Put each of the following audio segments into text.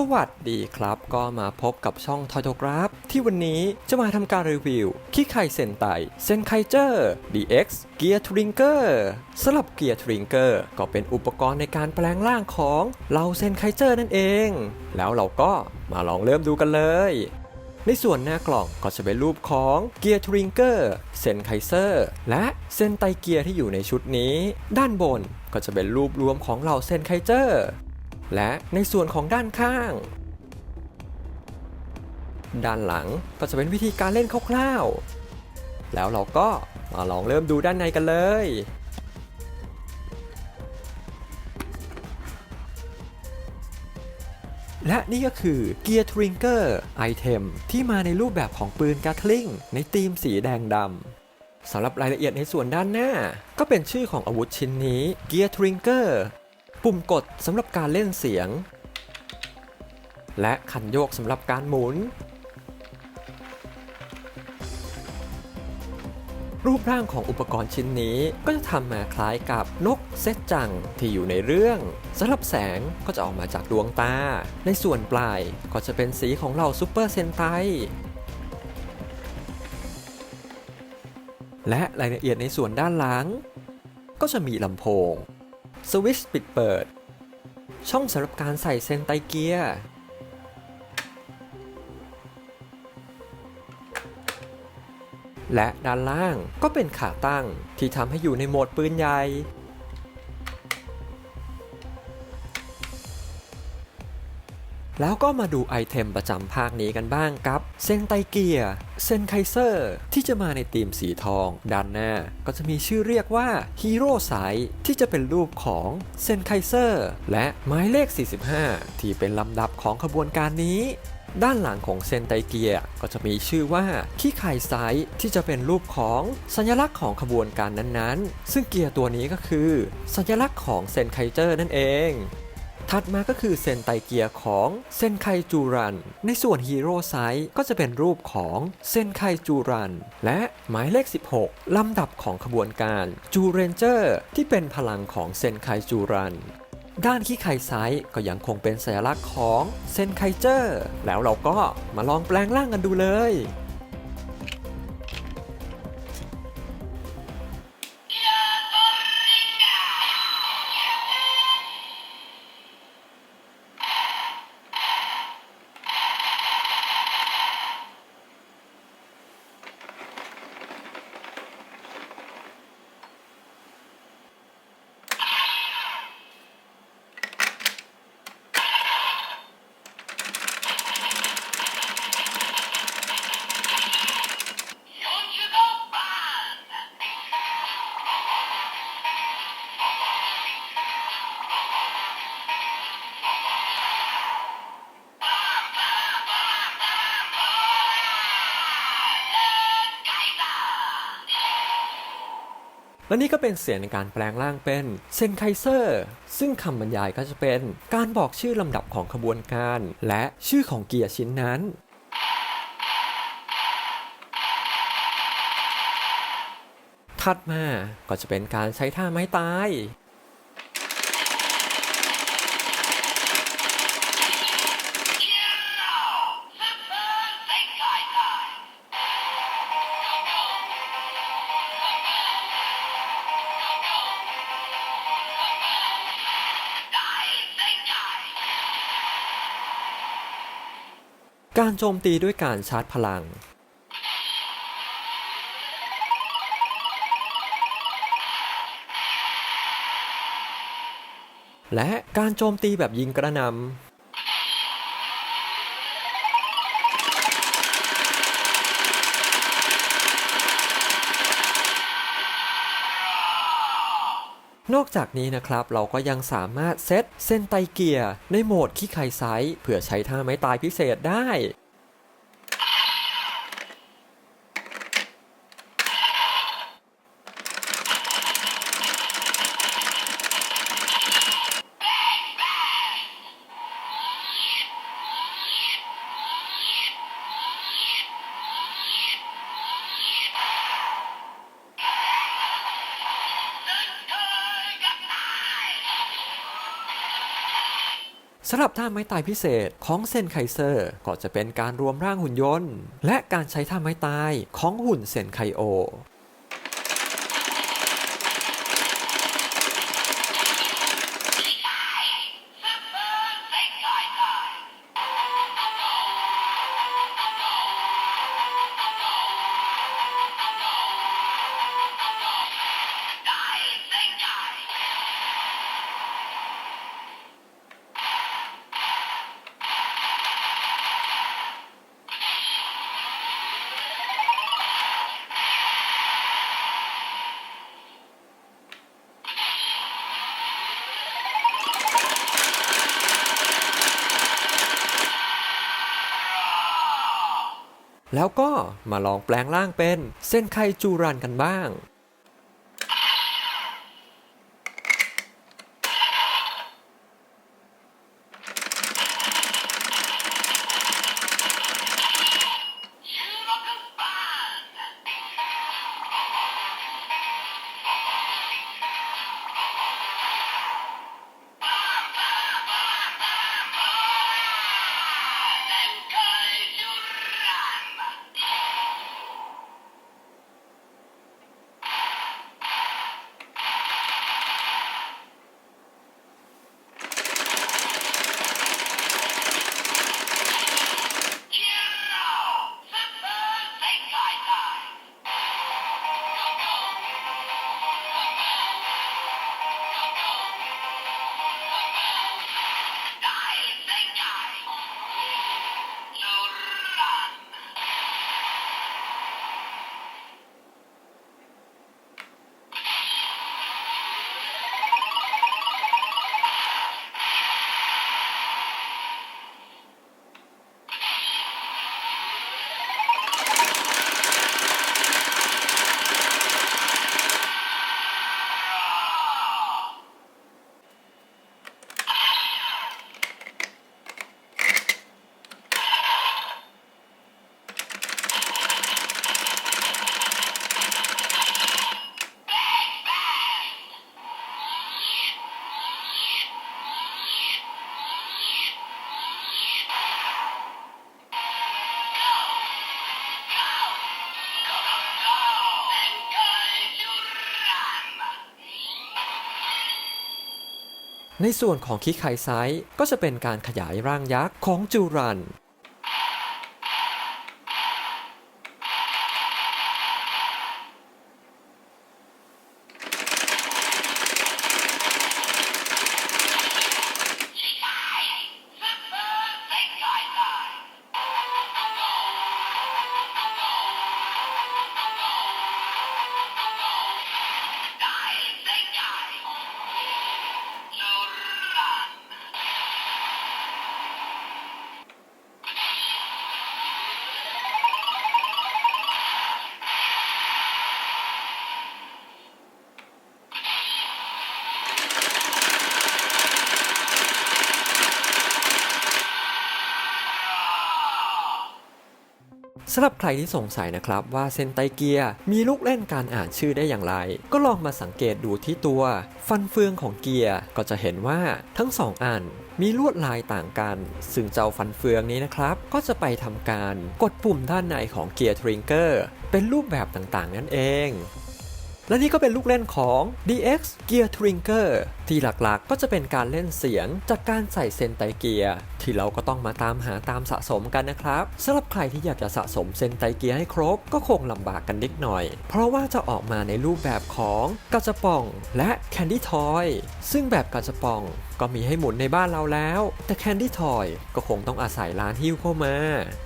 สวัสดีครับ ก็มาพบกับช่องทอยโ g กราฟ ที่วันนี้จะมาทำการรีวิวคิไคเซนไตเซนไคเจอร์ DX เกียร์ทริงเกอร์สำหรับเกียร์ทริงเกอร์ก็เป็นอุปกรณ์ในการแปลงร่างของเราเซนไคเจอร์นั่นเอง แล้วเราก็มาลองเริ่มดูกันเลยในส่วนหน้ากล่องก็จะเป็นรูปของเกียร์ทริงเกอร์เซนไคเซอร์และเซนไตเกียร์ที่อยู่ในชุดนี้ ด้านบนก็จะเป็นรูปรวมของเหล่าเซนไคเจอร์ และในส่วนของด้านข้าง ด้านหลังก็จะเป็นวิธีการเล่นคร่าวๆ แล้วเราก็มาลองเริ่มดูด้านในกันเลย และนี่ก็คือเกียร์ทริงเกอร์ไอเทมที่มาในรูปแบบของปืนกาทลิงในธีมสีแดงดำสำหรับรายละเอียดในส่วนด้านหน้า ก็เป็นชื่อของอาวุธชิ้นนี้เกี ปุ่มกดสำหรับการเล่นเสียง และคันโยกสำหรับการหมุน รูปร่างของอุปกรณ์ชิ้นนี้ก็จะทำมาคล้ายกับนกเซตจังที่อยู่ในเรื่องสำหรับแสงก็จะออกมาจากดวงตา ในส่วนปลายก็จะเป็นสีของเหล่าซูเปอร์เซนไตและรายละเอียดในส่วนด้านหลัง ก็จะมีลำโพง สวิตช์ปิดเปิด ช่องสำหรับการใส่เซนไตเกียร์ และด้านล่างก็เป็นขาตั้งที่ทำให้อยู่ในโหมดปืนใหญ่ แล้วก็มาดูไอเทมประจำภาคนี้กันบ้างกับ เซนไตเกียเซนไคเซอร์ ที่จะมาในธีมสีทองด้านหน้า ก็จะมีชื่อเรียกว่าฮีโร่ไซที่จะเป็นรูปของเซนไคเซอร์และหมายเลข 45 ที่เป็นลำดับของขบวนการนี้ด้านหลังของเซนไตเกียก็จะมีชื่อว่าขี้ไข่ไซที่จะเป็นรูปของสัญลักษณ์ของขบวนการนั้นๆ ซึ่งเกียร์ตัวนี้ก็คือ สัญลักษณ์ของเซนไคเจอร์นั่นเอง ถัดมาก็คือเซนไตเกียร์ของเซนไคจูรัน ในส่วนฮีโร่ไซส์ก็จะเป็นรูปของเซนไคจูรัน และหมายเลข 16 ลำดับของขบวนการจูเรนเจอร์ที่เป็นพลังของเซนไคจูรันด้านขี้ไข่ไซส์ก็ยังคงเป็นสัญลักษณ์ของเซนไคเจอร์ แล้วเราก็มาลองแปลงร่างกันดูเลย และนี่ก็เป็นเสียงในการแปลงร่างเป็นเซนไคเซอร์ซึ่งคำบรรยายก็จะเป็นการบอกชื่อลำดับของขบวนการ และชื่อของเกียร์ชิ้นนั้นถัดมาก็จะเป็นการใช้ท่าไม้ตาย การโจมตีด้วยการชาร์จพลัง และการโจมตีแบบยิงกระนำ นอกจากนี้นะครับเราก็ยังสามารถเซตเส้นไตเกียร์ในโหมดขี้ไคไซส์เพื่อใช้ท่าไม้ตายพิเศษได้ สำหรับท่าไม้ตายพิเศษของเซนไคเซอร์ก็จะเป็นการรวมร่างหุ่นยนต์ และการใช้ท่าไม้ตายของหุ่นเซนไคโอ แล้วก็มาลองแปลงร่างเป็นเส้นไคจูรันกันบ้าง ในส่วนของคิไคไซก็จะเป็นการขยายร่างยักษ์ของจูรัน สำหรับใครที่สงสัยนะครับว่าเซนไตเกียมีลูกเล่นการอ่านชื่อได้อย่างไร ก็ลองมาสังเกตดูที่ตัว ฟันเฟืองของเกียร์ก็จะเห็นว่าทั้งสองอันมีลวดลายต่างกัน ซึ่งเจ้าฟันเฟืองนี้นะครับ ก็จะไปทำการกดปุ่มด้านในของเกียร์ทริงเกอร์เป็นรูปแบบต่างๆ นั่นเอง และนี่ก็เป็นลูกเล่นของ DX Gear Trinker ที่หลักๆก็จะเป็นการเล่นเสียงจากการใส่เซนไตเกียร์ที่เราก็ต้องมาตามหาตามสะสมกันนะครับสำหรับใครที่อยากจะสะสมเซนไตเกียร์ให้ครบก็คงลำบากกันนิดหน่อย เพราะว่าจะออกมาในรูปแบบของกระจป่องและแคนดี้ทอยซึ่งแบบกระจป่องก็มีให้หมุนในบ้านเราแล้ว แต่แคนดี้ทอยก็คงต้องอาศัยร้านฮิ้วเข้ามา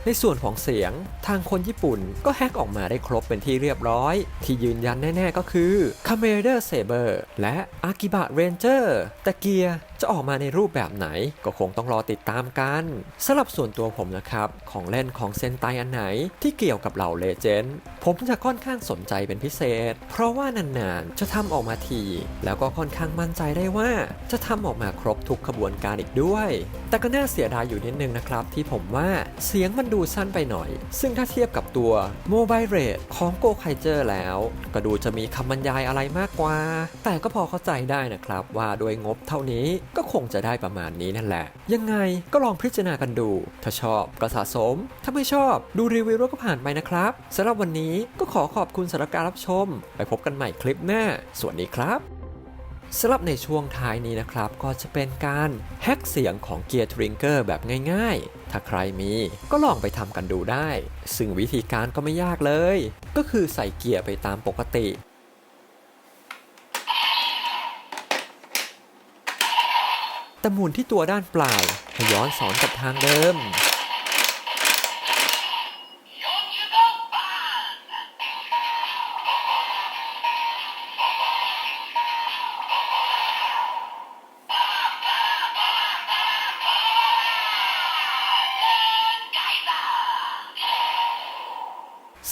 ในส่วนของเสียงทางคนญี่ปุ่นก็แฮกออกมาได้ครบเป็นที่เรียบร้อย ที่ยืนยันแน่ๆก็คือ c a m e r a Saber และ a k อร์ ตะเกียร์ จะออกมาในรูปแบบไหนก็คงต้องรอติดตามกันสำหรับส่วนตัวผมนะครับ ของเล่นของเซนไตอันไหนที่เกี่ยวกับเหล่าเลเจนด์ผมจะค่อนข้างสนใจเป็นพิเศษ เพราะว่านานๆ จะทำออกมาที แล้วก็ค่อนข้างมั่นใจได้ว่า จะทำออกมาครบทุกขบวนการอีกด้วย แต่ก็น่าเสียดายอยู่นิดนึงนะครับ ที่ผมว่าเสียงมันดูสั้นไปหน่อย ซึ่งถ้าเทียบกับตัวโมบายเรทของโกไคเจอร์แล้ว ก็ดูจะมีคำบรรยายอะไรมากกว่า แต่ก็พอเข้าใจได้นะครับว่าด้วยงบเท่านี้ก็คงจะได้ประมาณนี้นั่นแหละ ยังไงก็ลองพิจารณากันดู ถ้าชอบก็สะสม ถ้าไม่ชอบดูรีวิวแล้วก็ผ่านไปนะครับสำหรับวันนี้ก็ขอขอบคุณสำหรับการรับชม ไปพบกันใหม่คลิปหน้า สวัสดีครับสำหรับในช่วงท้ายนี้นะครับ ก็จะเป็นการแฮกเสียงของเกียร์ทริงเกอร์แบบง่ายๆ ถ้าใครมีก็ลองไปทำกันดูได้ ซึ่งวิธีการก็ไม่ยากเลย ก็คือใส่เกียร์ไปตามปกติ แต่หมุนที่ตัวด้านเปล่าให้ย้อนสอนกับทางเดิม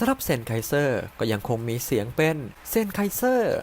สำหรับเซนไคเซอร์ก็ยังคงมีเสียงเป็นเซนไคเซอร์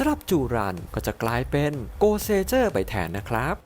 สำหรับจูรันก็จะกลายเป็นโกเซเจอร์ไปแทนนะครับ